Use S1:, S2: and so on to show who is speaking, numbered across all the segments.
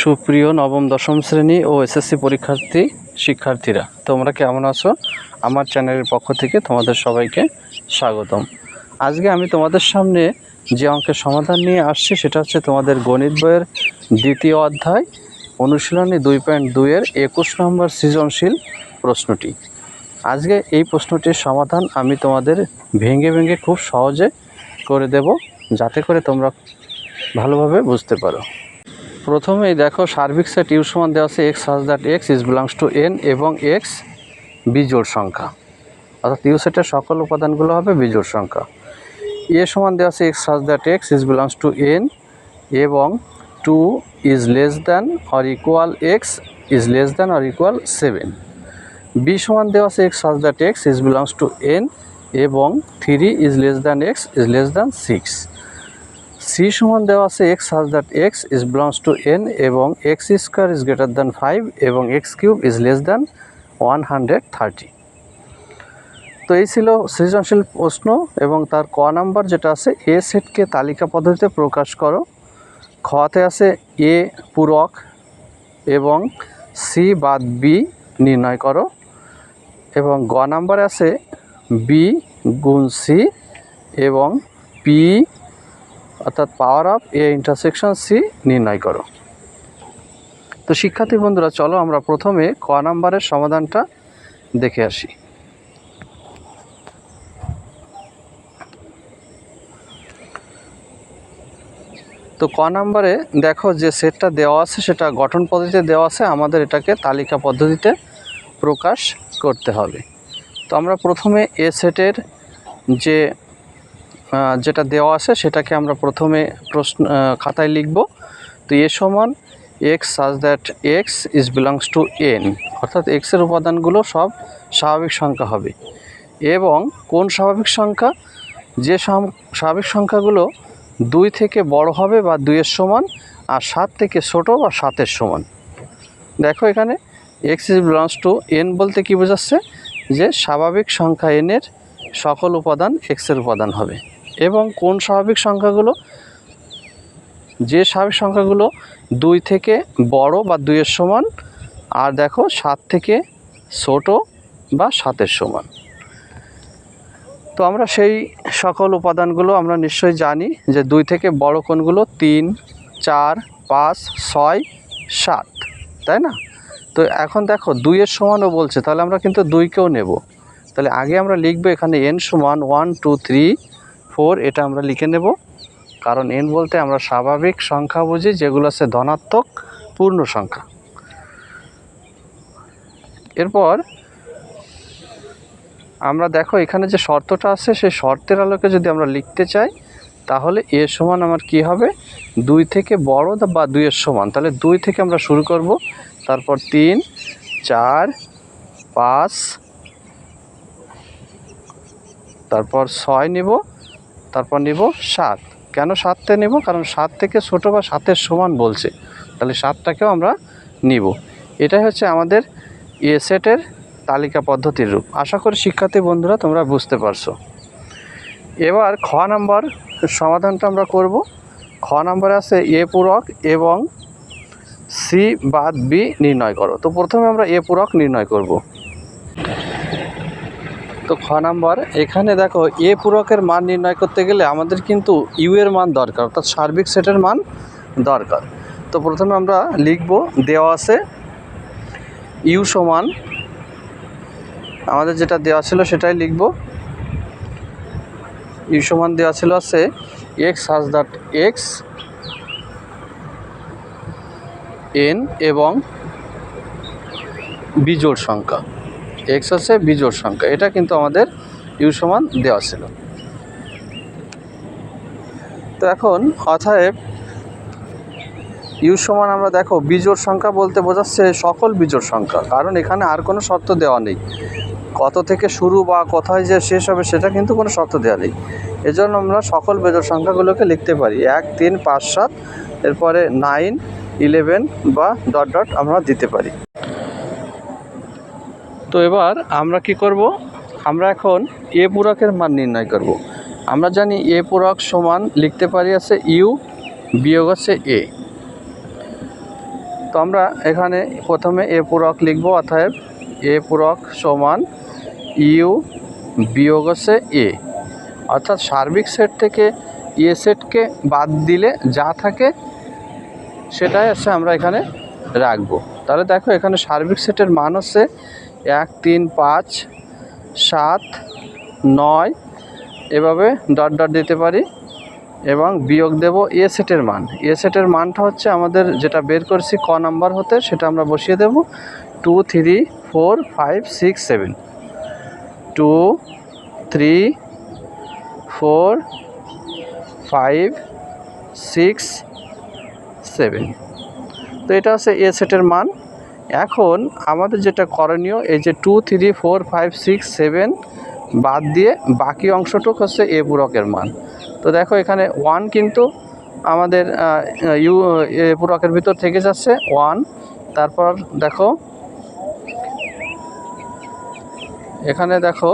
S1: সুপ্রিয় নবম, দশম শ্রেণি ও এসএসসি পরীক্ষার্থী শিক্ষার্থীরা, তোমরা কেমন আছো? আমার চ্যানেলের পক্ষ থেকে তোমাদের সবাইকে স্বাগতম। আজকে আমি তোমাদের সামনে যে অঙ্কের সমাধান নিয়ে আসছি, সেটা হচ্ছে তোমাদের গণিত বইয়ের দ্বিতীয় অধ্যায়, অনুশীলনী দুই পয়েন্ট দুইয়ের একুশ নম্বর সৃজনশীল প্রশ্নটি। আজকে এই প্রশ্নটির সমাধান আমি তোমাদের ভেঙে ভেঙে খুব সহজে করে দেব, যাতে করে তোমরা ভালোভাবে বুঝতে পারো। প্রথমেই দেখো সার্বিক সেট ইউ সমান দেওয়া আছে X such that X is belongs to N এবং এক্স বিজোড় সংখ্যা। অর্থাৎ ইউ সেটের সকল উপাদানগুলো হবে বিজোড় সংখ্যা। এ সমান দেওয়া আছে X such that X is belongs to N এবং two is less than or equal X is less than or equal seven B সমান দেওয়া আছে X such that X is belongs to N এবং three is less than X is less than six C সমান দেওয়া আছে X such that X is belongs to N এবং X square is greater than five এবং X cube is less than one hundred thirty তো এই ছিল সৃজনশীল প্রশ্ন এবং তার ক নাম্বার যেটা আছে, এ সেটকে তালিকা পদ্ধতিতে প্রকাশ করো। খতে আছে এ পূরক এবং সি বাদ বি নির্ণয় করো। এবং গ নাম্বারে আছে বি গুণ সি এবং পি অর্থাৎ power of A intersection C নির্ণয় করো। তো শিক্ষার্থী বন্ধুরা, চলো আমরা প্রথমে ক নাম্বারের সমাধানটা দেখে আসি। তো ক নাম্বারে দেখো যে সেটটা দেওয়া আছে, সেটা গঠন পদ্ধতিতে দেওয়া আছে, আমাদের এটাকে তালিকা পদ্ধতিতে প্রকাশ করতে হবে। তো আমরা প্রথমে এ সেটের যে যেটা দেওয়া আছে সেটাকে আমরা প্রথমে প্রশ্ন খাতায় লিখব। তো এ সমান X such that X is belongs to N অর্থাৎ এক্সের উপাদানগুলো সব স্বাভাবিক সংখ্যা হবে। এবং কোন স্বাভাবিক সংখ্যা? যে স্বাভাবিক সংখ্যাগুলো দুই থেকে বড় হবে বা দুইয়ের সমান, আর সাত থেকে ছোট বা সাতের সমান। দেখো এখানে X is belongs to N বলতে কি বোঝাচ্ছে? যে স্বাভাবিক সংখ্যা এনের সকল উপাদান এক্সের উপাদান হবে। এবং কোন স্বাভাবিক সংখ্যাগুলো? যে স্বাভাবিক সংখ্যাগুলো দুই থেকে বড় বা দুইয়ের সমান, আর দেখো সাত থেকে ছোট বা সাতের সমান। তো আমরা সেই সকল উপাদানগুলো আমরা নিশ্চয়ই জানি যে দুই থেকে বড় কোনগুলো? তিন, চার, পাঁচ, ছয়, সাত, তাই না? তো এখন দেখো দুইয়ের সমানও বলছে, তাহলে আমরা কিন্তু দুইকেও নেব। তাহলে আগে আমরা লিখব এখানে এন সমান ওয়ান টু থ্রি ফোর, এটা আমরা লিখে নেব। কারণ এন বলতে আমরা স্বাভাবিক সংখ্যা বুঝি, যেগুলো আছে ধনাত্মক পূর্ণ সংখ্যা। এরপর আমরা দেখো এখানে যে শর্তটা আছে, সেই শর্তের আলোকে যদি আমরা লিখতে চাই, তাহলে এ সমান আমার কি হবে? দুই থেকে বড় বা দুইয়ের সমান। তাহলে দুই থেকে আমরা শুরু করব। তারপর তিন, চার, পাঁচ, তারপর ছয় নিব। তারপর নিব সাত। কেন সাততে নেব? কারণ সাত থেকে ছোট বা সাতের সমান বলছে। তাহলে সাতটাকেও আমরা নিব। এটাই হচ্ছে আমাদের এ সেটের তালিকা পদ্ধতির রূপ। আশা করি শিক্ষার্থী বন্ধুরা তোমরা বুঝতে পারছ। এবার খ নাম্বার সমাধানটা আমরা করব। খ নাম্বারে আছে এ পূরক এবং সি বাদ বি নির্ণয় করো। তো প্রথমে আমরা এ পূরক নির্ণয় করব। তো খ নাম্বার, এখানে দেখো এ পূরকের মান নির্ণয় করতে গেলে আমাদের কিন্তু ইউ এর মান দরকার, অর্থাৎ সার্বিক সেটের মান দরকার। তো প্রথমে আমরা লিখব, দেওয়া আছে ইউ সমান, আমাদের যেটা দেওয়া ছিল সেটাই লিখব। ইউ সমান দেওয়া ছিল আছে X such that x N এবং বিজোড় সংখ্যা। এক্স হচ্ছে বিজোড় সংখ্যা। এটা কিন্তু আমাদের ইউ সমান দেওয়া ছিল। তো এখন অতএব ইউ সমান আমরা দেখো বিজোড় সংখ্যা বলতে বোঝাচ্ছে সকল বিজোড় সংখ্যা। কারণ এখানে আর কোনো শর্ত দেওয়া নেই। কত থেকে শুরু বা কোথায় যে শেষ হবে, সেটা কিন্তু কোনো শর্ত দেওয়া নেই। এজন্য আমরা সকল বেজোড় সংখ্যাগুলোকে লিখতে পারি। এক, তিন, পাঁচ, সাত, এরপরে নাইন ইলেভেন বা ডট ডট আমরা দিতে পারি। তো এবার আমরা কি করব? আমরা এখন এ পূরকের মান নির্ণয় করব। আমরা জানি এ পূরক সমান লিখতে পারি আছে ইউ বিয়োগ আছে এ। তো আমরা এখানে প্রথমে এ পূরক লিখব, অতএব এ পূরক সমান ইউ বিয়োগ হচ্ছে এ। অর্থাৎ সার্বিক সেট থেকে এ সেটকে বাদ দিলে যা থাকে সেটাই আছে আমরা এখানে রাখব। তাহলে দেখো এখানে সার্বিক সেটের মান হচ্ছে এক, তিন, পাঁচ, সাত, নয়, এভাবে ডট ডট দিতে পারি এবং বিয়োগ দেব এ সেটের মান। এ সেটের মানটা হচ্ছে আমাদের যেটা বের করছি ক নাম্বার হতে, সেটা আমরা বসিয়ে দেব। Two three four five six seven two three four five six seven তো এটা হচ্ছে এ সেটের মান। এখন আমাদের যেটা করণীয়, এই যে two three four five six seven বাদ দিয়ে বাকি অংশটুক হচ্ছে এ পূরকের মান। তো দেখো এখানে ওয়ান কিন্তু আমাদের ইউ এ পূরকের ভিতর থেকে যাচ্ছে ওয়ান তারপর দেখো, এখানে দেখো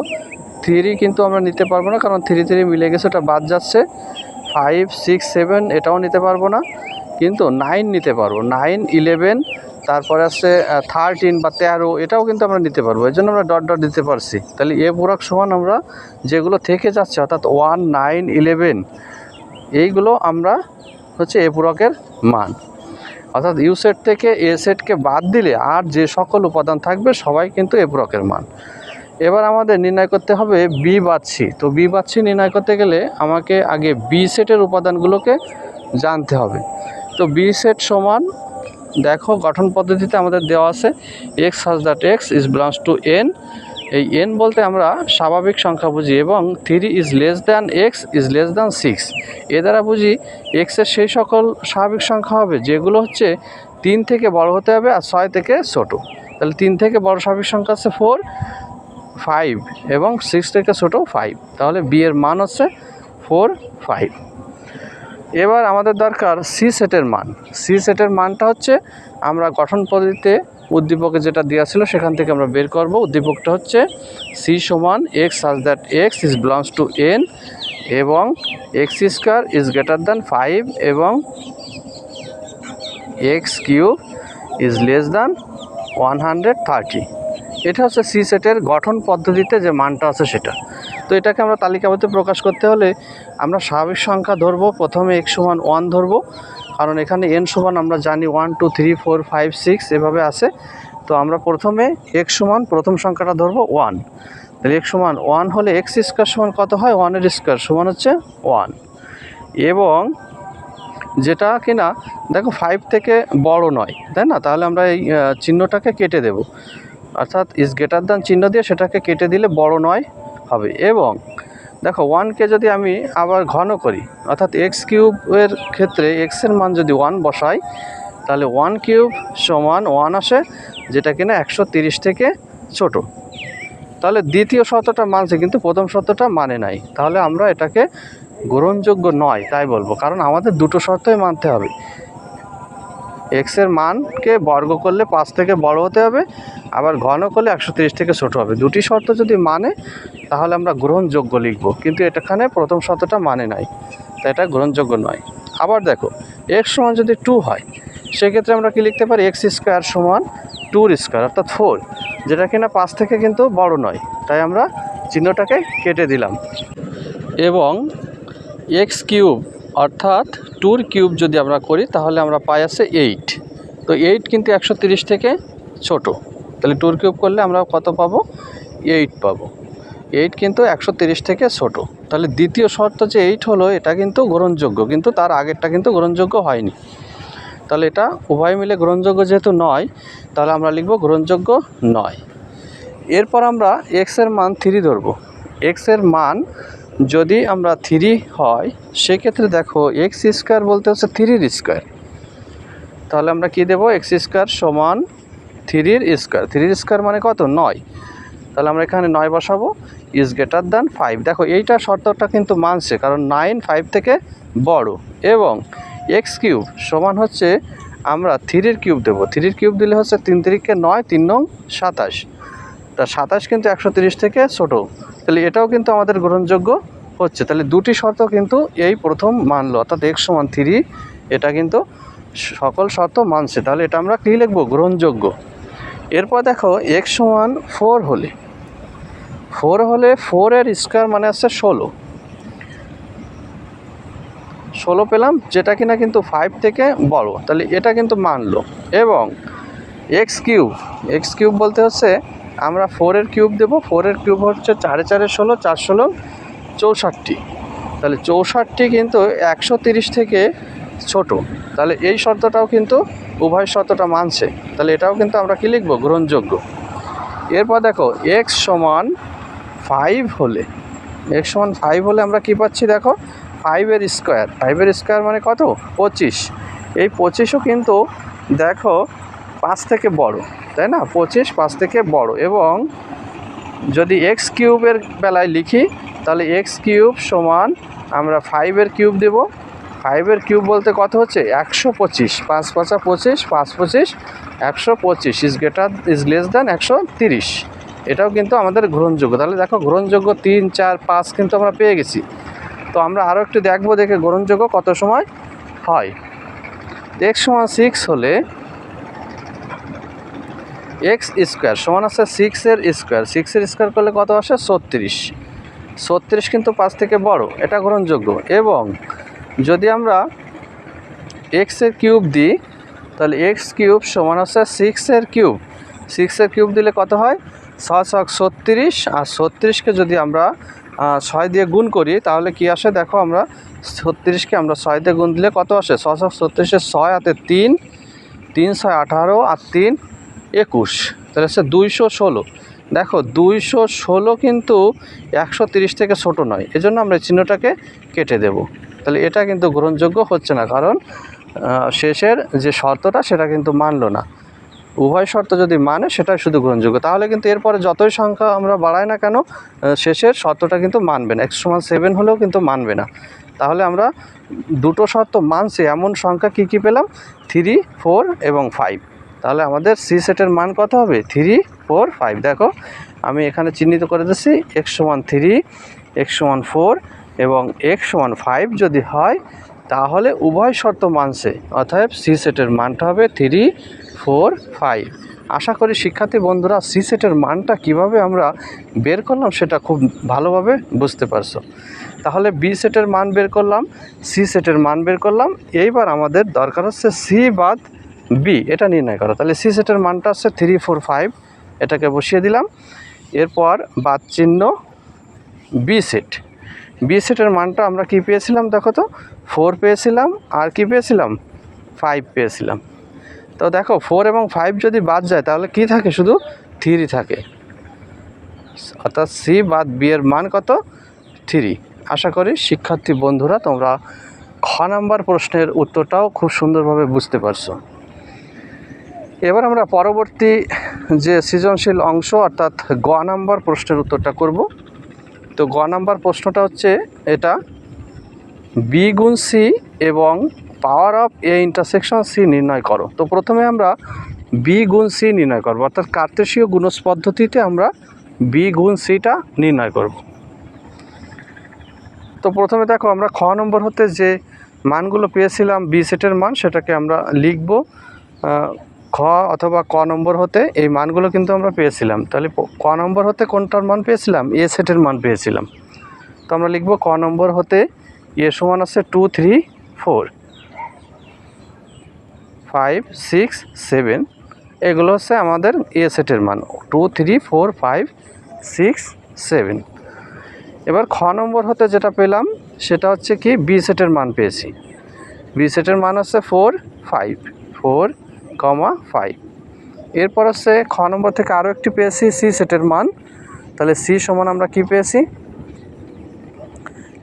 S1: থ্রি কিন্তু আমরা নিতে পারব না, কারণ থ্রি থ্রি মিলে গেছে, ওটা বাদ যাচ্ছে। ফাইভ সিক্স সেভেন এটাও নিতে পারব না, কিন্তু নাইন নিতে পারব। নাইন ইলেভেন তারপরে আছে থার্টিন বা তেরো, এটাও কিন্তু আমরা নিতে পারব। এই জন্য আমরা ডট ডট দিতে পারছি। তাহলে এ পূরক সমান আমরা যেগুলো থেকে যাচ্ছে, অর্থাৎ ওয়ান নাইন ইলেভেন এইগুলো আমরা হচ্ছে এ পূরকের মান। অর্থাৎ ইউ সেট থেকে এ সেটকে বাদ দিলে আর যে সকল উপাদান থাকবে, সবাই কিন্তু এ পূরকের মান। এবার আমাদের নির্ণয় করতে হবে বি বাচ্ছি তো বি বাচ্ছি নির্ণয় করতে গেলে আমাকে আগে বি সেটের উপাদানগুলোকে জানতে হবে। তো বি সেট সমান দেখো, গঠন পদ্ধতিতে আমাদের দেওয়া আছে X such that X is belongs to N এই এন বলতে আমরা স্বাভাবিক সংখ্যা বুঝি এবং three is less than X is less than six A দ্বারা বুঝি এক্সের সেই সকল স্বাভাবিক সংখ্যা হবে, যেগুলো হচ্ছে তিন থেকে বড় হতে হবে আর ছয় থেকে ছোট। তাহলে তিন থেকে বড় স্বাভাবিক সংখ্যা হচ্ছে ফোর ফাইভ এবং সিক্স থেকে ছোটো ফাইভ তাহলে বি এর মান হচ্ছে ফোর ফাইভ এবার আমাদের দরকার সি সেটের মান। সি সেটের মানটা হচ্ছে আমরা গঠন পদ্ধতিতে উদ্দীপকে যেটা দেওয়া ছিল সেখান থেকে আমরা বের করব। উদ্দীপকটা হচ্ছে সি সমান X such that X is belongs to N এবং X square is greater than five এবং X cube is less than one hundred thirty এটা হচ্ছে সি সেটের গঠন পদ্ধতিতে যে মানটা আছে সেটা। তো এটাকে আমরা তালিকাবদ্ধ প্রকাশ করতে হলে আমরা স্বাভাবিক সংখ্যা ধরবো, প্রথমে এক সমান ওয়ান ধরবো। কারণ এখানে এন সমান আমরা জানি one two three four five six এভাবে আছে। তো আমরা প্রথমে এক সমান, প্রথম সংখ্যাটা ধরবো ওয়ান তাহলে এক সমান ওয়ান হলে এক্স স্কোয়ার সমান কত হয়? ওয়ানের স্কোয়ার সমান হচ্ছে ওয়ান এবং যেটা কিনা, দেখো ফাইভ থেকে বড় নয়, তাই না? তাহলে আমরা এই চিহ্নটাকে কেটে দেব। অর্থাৎ ইজ গ্রেটার দ্যান চিহ্ন দিয়ে সেটাকে কেটে দিলে বড় নয়। হবে। এবং দেখো ওয়ানকে যদি আমি আবার ঘন করি, অর্থাৎ এক্স কিউবের ক্ষেত্রে এক্সের মান যদি ওয়ান বসাই, তাহলে ওয়ান কিউব সমান ওয়ান আসে, যেটা কিনা একশো তিরিশ থেকে ছোট। তাহলে দ্বিতীয় শর্তটা মানছে, কিন্তু প্রথম শর্তটা মানে নাই। তাহলে আমরা এটাকে গ্রহণযোগ্য নয়, তাই বলব। কারণ আমাদের দুটো শর্তই মানতে হবে। এক্সের মানকে বর্গ করলে পাঁচ থেকে বড় হতে হবে, আবার ঘন করলে একশো থেকে ছোটো হবে। দুটি শর্ত যদি মানে তাহলে আমরা গ্রহণযোগ্য লিখব, কিন্তু এটাখানে প্রথম শর্তটা মানে নাই, তাই এটা গ্রহণযোগ্য নয়। আবার দেখো এক্স সমান যদি টু হয়, সেক্ষেত্রে আমরা কি লিখতে পারি? এক্স স্কোয়ার সমান টুর স্কোয়ার অর্থাৎ ফোর যেটা কিনা পাঁচ থেকে কিন্তু বড় নয়, তাই আমরা চিহ্নটাকে কেটে দিলাম। এবং এক্স কিউব অর্থাৎ টুর কিউব যদি আমরা করি, তাহলে আমরা পাই আছে এইট। তো এইট কিন্তু একশো তিরিশ থেকে ছোট। তাহলে টুর কিউব করলে আমরা কত পাবো? এইট পাবো। এইট কিন্তু একশো তিরিশ থেকে ছোট। তাহলে দ্বিতীয় শর্ত যে এইট হলো, এটা কিন্তু গ্রহণযোগ্য, কিন্তু তার আগেরটা কিন্তু গ্রহণযোগ্য হয়নি। তাহলে এটা উভয় মিলে গ্রহণযোগ্য যেহেতু নয়, তাহলে আমরা লিখব গ্রহণযোগ্য নয়। এরপর আমরা এক্সের মান থ্রি ধরবো। এক্সের মান যদি আমরা থ্রি হয়, সেক্ষেত্রে দেখো এক্স স্কোয়ার বলতে হচ্ছে থ্রির স্কোয়ার তাহলে আমরা কি দেবো? এক্স স্কোয়ার সমান থ্রির স্কোয়ার থ্রির স্কোয়ার মানে কত? নয়। তাহলে আমরা এখানে নয় বসাবো। ইজ গ্রেটার দ্যান ফাইভ দেখো এইটা শর্তটা কিন্তু মানছে, কারণ নাইন ফাইভ থেকে বড়। এবং এক্স কিউব সমান হচ্ছে আমরা থ্রির কিউব দেবো। থ্রির কিউব দিলে হচ্ছে তিন তিরিখকে নয়, তিন নং সাতাশ। তা সাতাশ কিন্তু একশো থেকে ছোটো। তাহলে এটাও কিন্তু আমাদের গ্রহণযোগ্য হচ্ছে। তাহলে দুটি শর্ত কিন্তু এই প্রথম মানলো, অর্থাৎ এক্স সমান থ্রি এটা কিন্তু সকল শর্ত মানছে। তাহলে এটা আমরা কী লিখব? গ্রহণযোগ্য। এরপর দেখো এক্স সমান ফোর হলে ফোর হলে ফোরের স্কোয়ার মানে হচ্ছে ষোলো। ষোলো পেলাম, যেটা কিনা কিন্তু ফাইভ থেকে বড়। তাহলে এটা কিন্তু মানলো। এবং এক্স কিউব এক্স কিউব বলতে হচ্ছে আমরা ফোরের কিউব দেবো। ফোরের কিউব হচ্ছে চারে চারে ষোলো, চার ষোলো, চৌষট্টি। তাহলে চৌষট্টি কিন্তু একশো তিরিশ থেকে ছোট। তাহলে এই শর্তটাও কিন্তু উভয় শর্তটা মানছে। তাহলে এটাও কিন্তু আমরা কী লিখব? গ্রহণযোগ্য। এরপর দেখো এক্স সমান ফাইভ হলে এক্স সমান ফাইভ হলে আমরা কী পাচ্ছি দেখো? ফাইভের স্কোয়ার ফাইভের স্কোয়ার মানে কত? পঁচিশ। এই পঁচিশও কিন্তু দেখো পাঁচ থেকে বড়। তাই না? পঁচিশ, পাঁচ থেকে বড়। এবং যদি এক্স কিউবের বেলায় লিখি, তাহলে এক্স কিউব সমান আমরা ফাইভের কিউব দেব। ফাইভের কিউব বলতে কত হচ্ছে? একশো পঁচিশ। পাঁচ পাঁচা পঁচিশ, পাঁচ পঁচিশ, একশো পঁচিশ। Is greater is less than একশো তিরিশ। এটাও কিন্তু আমাদের গ্রহণযোগ্য। তাহলে দেখো, গ্রহণযোগ্য তিন, চার, পাঁচ কিন্তু আমরা পেয়ে গেছি। তো আমরা আরও একটু দেখব, দেখে গ্রহণযোগ্য কত সময় হয়। এক্স সমান সিক্স হলে এক্স স্কোয়ার সমান আছে সিক্সের স্কোয়ার সিক্সের স্কোয়ার করলে কত আসে? ছত্রিশ। ছত্রিশ কিন্তু পাঁচ থেকে বড়, এটা গ্রহণযোগ্য। এবং যদি আমরা এক্সের কিউব দিই, তাহলে এক্স কিউব সমান আছে সিক্সের কিউব সিক্সের কিউব দিলে কত হয়? ছয় ছক ছত্রিশ। আর ছত্রিশকে যদি আমরা ছয় দিয়ে গুণ করি, তাহলে কি আসে? দেখো আমরা ছত্রিশকে আমরা ছয় দিয়ে গুণ দিলে কত আসে? ছক ছত্রিশের ছয়, হাতে তিন। তিন, ছয়, আঠারো। আর তিন একুশ। তাহলে হচ্ছে দুইশো ষোলো। দেখো, দুইশো ষোলো কিন্তু একশো তিরিশ থেকে ছোট নয়। এজন্য আমরা চিহ্নটাকে কেটে দেব। তাহলে এটা কিন্তু গ্রহণযোগ্য হচ্ছে না, কারণ শেষের যে শর্তটা সেটা কিন্তু মানলো না। উভয় শর্ত যদি মানে সেটাই শুধু গ্রহণযোগ্য। তাহলে কিন্তু এরপরে যতই সংখ্যা আমরা বাড়াই না কেন শেষের শর্তটা কিন্তু মানবে না। এক্স সমান সেভেন হলেও কিন্তু মানবে না। তাহলে আমরা দুটো শর্ত মানছে। এমন সংখ্যা কী কী পেলাম? থ্রি, ফোর এবং ফাইভ। তাহলে আমাদের সি সেটের মান কত হবে? থ্রি ফোর ফাইভ দেখো, আমি এখানে চিহ্নিত করে দিচ্ছি এক্স সমান থ্রি এক্স সমান ফোর এবং এক্স সমান ফাইভ যদি হয়, তাহলে উভয় শর্ত মানছে। অতএব সি সেটের মানটা হবে থ্রি ফোর ফাইভ আশা করি শিক্ষার্থী বন্ধুরা সি সেটের মানটা কীভাবে আমরা বের করলাম সেটা খুব ভালোভাবে বুঝতে পারছ। তাহলে বি সেটের মান বের করলাম, সি সেটের মান বের করলাম। এইবার আমাদের দরকার হচ্ছে সি বাদ বি, এটা নির্ণয় করো। তাহলে সি সেটের মানটা হচ্ছে থ্রি ফোর ফাইভ এটাকে বসিয়ে দিলাম। এরপর বাদ চিহ্ন বি সেট বি সেটের মানটা আমরা কি পেয়েছিলাম দেখো তো? ফোর পেয়েছিলাম। আর কি পেয়েছিলাম? ফাইভ পেয়েছিলাম। তো দেখো ফোর এবং ফাইভ যদি বাদ যায়, তাহলে কি থাকে? শুধু থ্রি থাকে। অর্থাৎ সি বাদ বি এর মান কত? থ্রি আশা করি শিক্ষার্থী বন্ধুরা তোমরা খ নাম্বার প্রশ্নের উত্তরটাও খুব সুন্দরভাবে বুঝতে পারছ। এবার আমরা পরবর্তী যে সৃজনশীল অংশ, অর্থাৎ গ নাম্বার প্রশ্নের উত্তরটা করব। তো গ নাম্বার প্রশ্নটা হচ্ছে এটা বি গুণ সি এবং power of A intersection C নির্ণয় করো। তো প্রথমে আমরা বি গুণ সি নির্ণয় করব, অর্থাৎ কার্তেশীয় গুণজ পদ্ধতিতে আমরা বি গুণ সিটা নির্ণয় করব। তো প্রথমে দেখো, আমরা খ নম্বর হতে যে মানগুলো পেয়েছিলাম বি সেটের মান, সেটাকে আমরা লিখব। খ অথবা ক নম্বর হতে এই মানগুলো কিন্তু আমরা পেয়েছিলাম। তাহলে ক নম্বর হতে কোনটার মান পেয়েছিলাম? এ সেটের মান পেয়েছিলাম। তো আমরা লিখব ক নম্বর হতে এ সমান আছে two three four five six seven এগুলো হচ্ছে আমাদের এ সেটের মান। Two three four five six seven এবার খ নম্বর হতে যেটা পেলাম, সেটা হচ্ছে কি বি সেটের মান পেয়েছি। বি সেটের মান হচ্ছে four five four comma five. এরপর হচ্ছে খ নম্বর থেকে আরও একটি পেয়েছি, সি সেটের মান। তাহলে সি সমান আমরা কি পেয়েছি?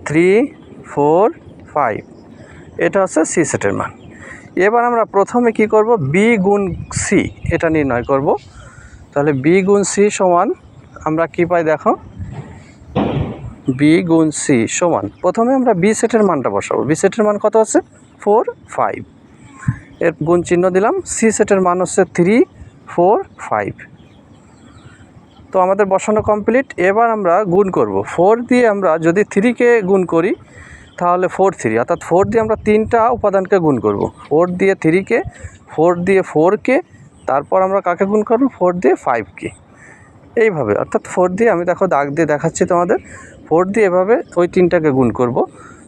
S1: Three, four, five. এটা হচ্ছে সি সেটের মান। এবার আমরা প্রথমে কি করব? বি গুণ সি, এটা নির্ণয় করব। তাহলে বি গুণ সি সমান আমরা কি পাই দেখো? বি গুণ সি সমান। প্রথমে আমরা বি সেটের মানটা বসাবো। বি সেটের মান কত আছে? Four, five. এর গুণ চিহ্ন দিলাম। সি সেটের মান হচ্ছে থ্রি ফোর ফাইভ তো আমাদের বসানো কমপ্লিট এবার আমরা গুণ করব। ফোর দিয়ে আমরা যদি থ্রিকে গুণ করি, তাহলে ফোর থ্রি অর্থাৎ ফোর দিয়ে আমরা তিনটা উপাদানকে গুণ করব। ফোর দিয়ে থ্রিকে ফোর দিয়ে ফোরকে তারপর আমরা কাকে গুণ করব? ফোর দিয়ে ফাইভকে এইভাবে। অর্থাৎ ফোর দিয়ে আমি দেখো দাগ দিয়ে দেখাচ্ছি তোমাদের। ফোর দিয়ে এভাবে ওই তিনটাকে গুণ করব।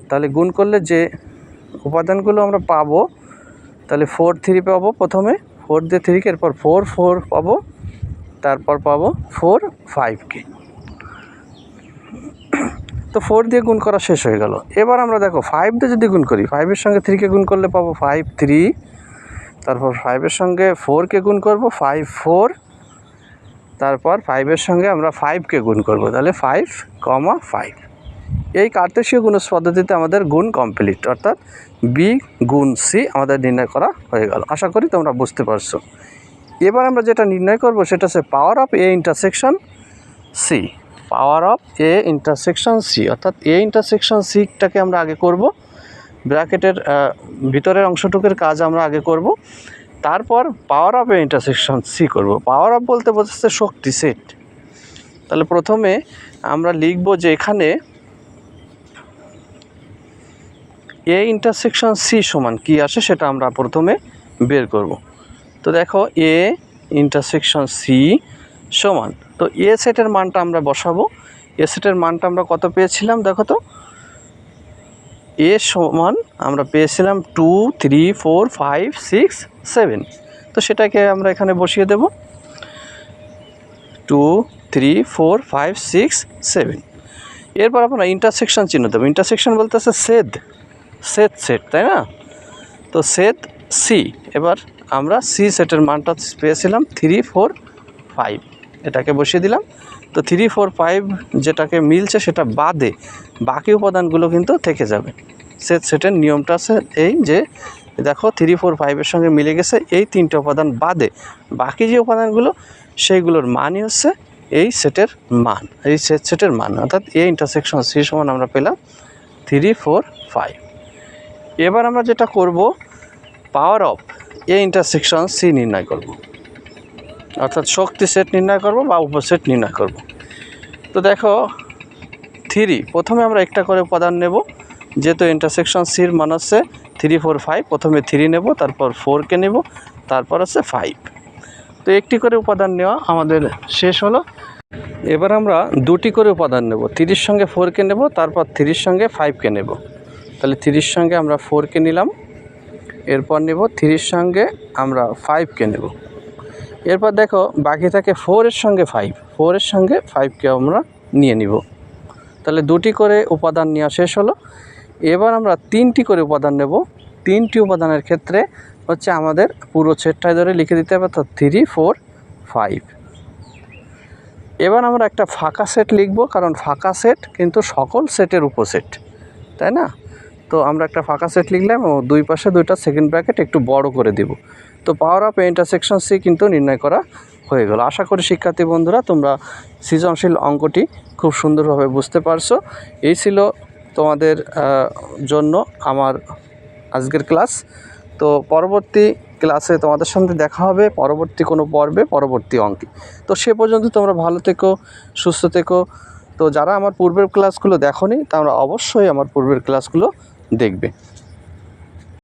S1: তাহলে গুণ করলে যে উপাদানগুলো আমরা পাবো তাহলে ফোর থ্রি পাবো প্রথমে। ফোর দিয়ে থ্রিকে এরপর ফোর ফোর পাবো। তারপর পাবো ফোর ফাইভকে তো ফোর দিয়ে গুণ করা শেষ হয়ে গেল। এবার আমরা দেখো ফাইভ দিয়ে যদি গুণ করি ফাইভের সঙ্গে থ্রিকে গুণ করলে পাবো ফাইভ থ্রি তারপর ফাইভের সঙ্গে ফোরকে গুণ করব ফাইভ ফোর তারপর ফাইভের সঙ্গে আমরা ফাইভকে গুণ করব, তাহলে ফাইভ কমা ফাইভ এই কার্তেশীয় গুণস পদ্ধতিতে আমাদের গুণ কমপ্লিট অর্থাৎ বি গুণ সি আমাদের নির্ণয় করা হয়ে গেল। আশা করি তোমরা বুঝতে পারছ। এবার আমরা যেটা নির্ণয় করব সেটা হচ্ছে power of A intersection C power of A intersection C অর্থাৎ এ ইন্টারসেকশন সিটাকে আমরা আগে করব। ব্র্যাকেটের ভিতরের অংশটুকের কাজ আমরা আগে করব। তারপর power of A intersection C করব। পাওয়ার অফ বলতে বোঝাচ্ছে শক্তি সেট তাহলে প্রথমে আমরা লিখব যে এখানে এ ইন্টারসেকশন সি সমান কি আসে সেটা আমরা প্রথমে বের করব। তো দেখো এ ইন্টারসেকশন সি সমান। তো এ সেটের মানটা আমরা বসাবো। এ সেটের মানটা আমরা কত পেয়েছিলাম দেখো তো? এ সমান আমরা পেয়েছিলাম two three four five six seven তো সেটাকে আমরা এখানে বসিয়ে দেব। Two three four five six seven এরপর আমরা ইন্টারসেকশন চিহ্ন দেবো। ইন্টারসেকশন বলতে আছে সেদ সেট সেট তাই না? তো সেট সি এবার আমরা সি সেটের মানটা পেয়েছিলাম থ্রি ফোর ফাইভ এটাকে বসিয়ে দিলাম। তো থ্রি ফোর ফাইভ যেটাকে মিলছে সেটা বাদে বাকি উপাদানগুলো কিন্তু থেকে যাবে। সেট সেটের নিয়মটা আছে এই যে, দেখো থ্রি ফোর ফাইভের সঙ্গে মিলে গেছে, এই তিনটে উপাদান বাদে বাকি যে উপাদানগুলো, সেইগুলোর মানই হচ্ছে এই সেটের মান, এই সেট সেটের মান। অর্থাৎ এ ইন্টারসেকশন সি সমান আমরা পেলাম থ্রি ফোর ফাইভ এবার আমরা যেটা করব power of A intersection C নির্ণয় করব। অর্থাৎ শক্তি সেট নির্ণয় করব বা উপসেট নির্ণয় করব। তো দেখো থ্রি প্রথমে আমরা একটা করে উপাদান নেব, যেহেতু ইন্টারসেকশন সির মান হচ্ছে থ্রি ফোর ফাইভ প্রথমে থ্রি নেব, তারপর ফোরকে নেব, তারপর হচ্ছে ফাইভ তো একটি করে উপাদান নেওয়া আমাদের শেষ হলো। এবার আমরা দুটি করে উপাদান নেব থ্রির সঙ্গে ফোরকে নেব, তারপর থ্রির সঙ্গে ফাইভকে নেব। তাহলে থ্রির সঙ্গে আমরা ফোরকে নিলাম। এরপর নেব থ্রির সঙ্গে আমরা ফাইভকে নেব। এরপর দেখো, বাকি থাকে ফোরের সঙ্গে ফাইভ ফোরের সঙ্গে ফাইভকে আমরা নিয়ে নিব। তাহলে দুটি করে উপাদান নেওয়া শেষ হলো। এবার আমরা তিনটি করে উপাদান নেব। তিনটি উপাদানের ক্ষেত্রে হচ্ছে আমাদের পুরো সেটটায় ধরে লিখে দিতে হবে, অর্থাৎ থ্রি ফোর ফাইভ এবার আমরা একটা ফাঁকা সেট লিখব, কারণ ফাঁকা সেট কিন্তু সকল সেটের উপসেট তাই না? তো আমরা একটা ফাঁকা সেট লিখলাম ও দুই পাশে দুইটা সেকেন্ড ব্র্যাকেট একটু বড় করে দিব। তো পাওয়ার অফ ইন্টারসেকশন সি কিন্তু নির্ণয় করা হয়ে গেল। আশা করি শিক্ষার্থী বন্ধুরা তোমরা সৃজনশীল অঙ্কটি খুব সুন্দরভাবে বুঝতে পারছ। এই ছিল তোমাদের জন্য আমার আজকের ক্লাস তো পরবর্তী ক্লাসে তোমাদের সঙ্গে দেখা হবে পরবর্তী কোনো পর্বে, পরবর্তী অঙ্কে। তো সে পর্যন্ত তোমরা ভালো থেকো, সুস্থ থেকো। তো যারা আমার পূর্বের ক্লাসগুলো দেখোনি, তারা অবশ্যই আমার পূর্বের ক্লাসগুলো দেখবে।